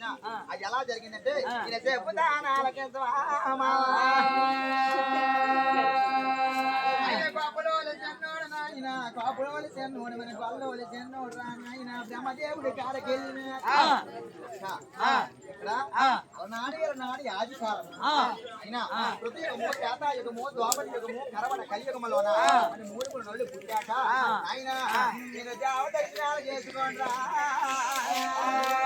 అయినా అది ఎలా జరిగిందంటే ఈయన చెప్పుతానాలకే స్వామా. ఆయన కోపలోలు చెన్నోడు నాయన, కోపలోలు చెన్నోడు మన గొల్లోలు చెన్నోడు రా నాయన, బ్రహ్మదేవుడి కాడకెళ్ళిన. ఇక్కడ నాడు నాడు యాది కాలం అయినా ప్రతి యుగము చేత యుగము ద్వాపర యుగము కరవడ కలియుగములోన మన మూడు మూడు నల్లు పుట్టాక ఆయన నేను దేవదర్శనాలు చేసుకోండి అదిగో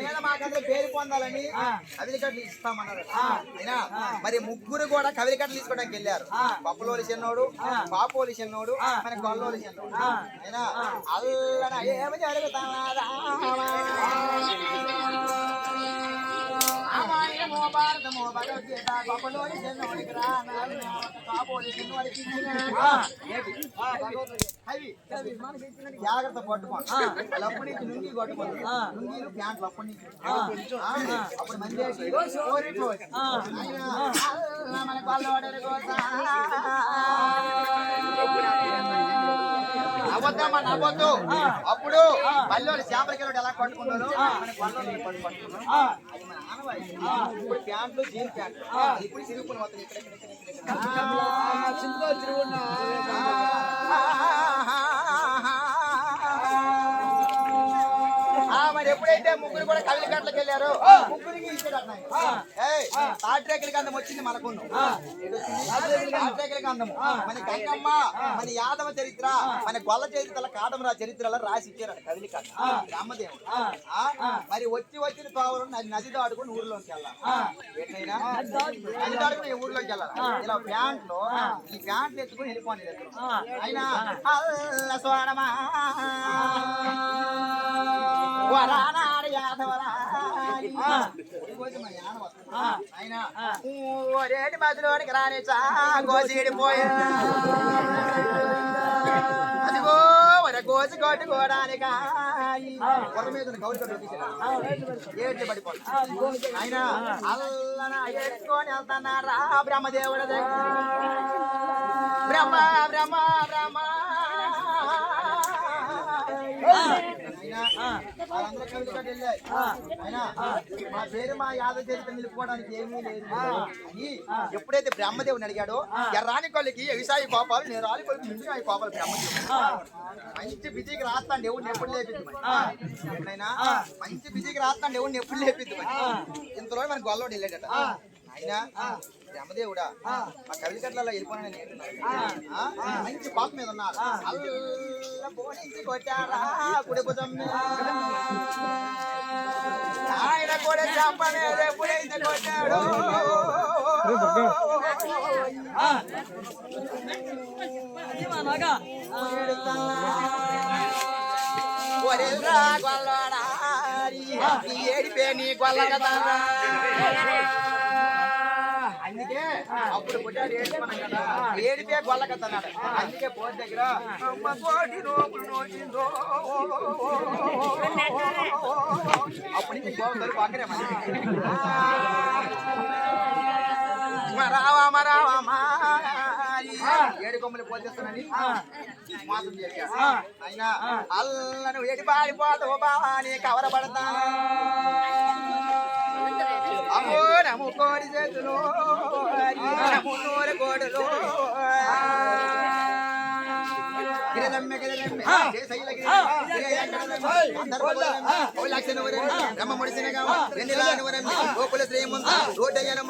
మీద మా కథలు పేరు పొందాలని కవిలి కట్టలు ఇస్తామన్నారు. అయినా మరి ముగ్గురు కూడా కవిలి కట్టలు తీసుకోవడానికి వెళ్ళారు. పప్పులోలి చిన్నోడు పాపోలి చిన్నోడు మన గొల్లోలి చిన్నోడు. అయినా అల్లన ఏమి జరుగుతారా భారతమో భగవద్గీత గొప్పలోని చిన్నోడికి రా కాబోలి జాగ్రత్త పట్టుకోండి. నుంచి కొట్టుకోండి ప్యాంట్లు అప్పటి నుంచి అప్పుడు మంది వేసి కోరిట్లు వచ్చి. ఆయన, అల్ల మన గొల్లోడరి కోసం. అబద్ధమా నవ్వద్దు. అప్పుడు పల్లెలు చేపలకి ఎలా పట్టుకున్నారు ఇప్పుడు ప్యాంట్లు జీన్ ప్యాంట్లు ఇప్పుడు సిరుగుపులు ఇక్కడ మరి ఎప్పుడైతే ముగ్గురు కూడా కవిలి గట్లకి వెళ్ళారో ముగ్గురికి తాట్రేకలకి అందం వచ్చింది మనకును. తాట్రేకలకి అందము మన గంగమ్మ మన యాదవ చరిత్ర మన గొల్ల చరిత్ర కాటమరా చరిత్రలో రాసి ఇచ్చారు కవిలి కట్ట రామదేవుడు. మరి వచ్చి వచ్చిన తోవలు నది దాటుకుని ఊర్లోకి వెళ్ళాలి. ఎట్లయినా? నది దాటుకుని ఊర్లోకి వెళ్ళాలి. ఇలా ప్యాంట్లో ఈ ప్యాంట్లు ఎత్తుకుని వెళ్ళిపోండి అయినా అల్ల స్వాడమా ఓరేటి మధ్యలోనికి రాని గోసిడిపోయా అదిగో వర కోసి కొట్టుకోవడానికా ఆయన అల్లన ఎత్తుకొని వెళ్తున్నారా బ్రహ్మదేవుడి దగ్గర బ్రహ్మ బ్రహ్మ బ్రహ్మ వాళ్ళందరూ కవిత కట్టి వెళ్ళాయి. అయినా మా పేరు మా యాదవ చరిత్ర నిలుపుకోవడానికి ఏమీ లేదు. అని ఎప్పుడైతే బ్రహ్మదేవుని అడిగాడో ఎర్రాని కొల్లికి వ్యవసాయ కోపాలు నేను రాని కొలికి అవి కోపాలు బ్రహ్మదేవుడు మంచి బిజీకి రాస్తాండి ఎవరిని ఎప్పుడు లేపిద్దు ఎప్పుడైనా మంచి బిజీకి రాస్తాండి ఎవరిని ఎప్పుడు లేపిద్దు ఇంతలో మన గొల్లోడు వెళ్ళాడట. అయినా బ్రహ్మదేవుడా మా కవిలి కట్లలో వెళ్ళిపోయిన మంచి పాప మీద ఉన్నారు. ఆయన కూడా చంప మీద ఎప్పుడైతే కొట్టాడు. ఏడిపే నీ గొల్ల కదా అందుకే అప్పుడు పుట్టాడు ఏడుపనం కదా. ఏడిపే గొల్ల కదా అన్నాడు. అందుకే పోటీ దగ్గర అమ్మ కోటి నోపులు నోచిందో. అప్పటి నుంచి పక్కనే ఏడు కొమ్మలు పోతేస్తానని మాసం అయినా అల్లను ఏడి పాడిపోతావు బావా నీ కవరపడతా అమ్మో గామ వెన్నెలాని వరం గోకుల శ్రీమంత రోడ్డయ్యన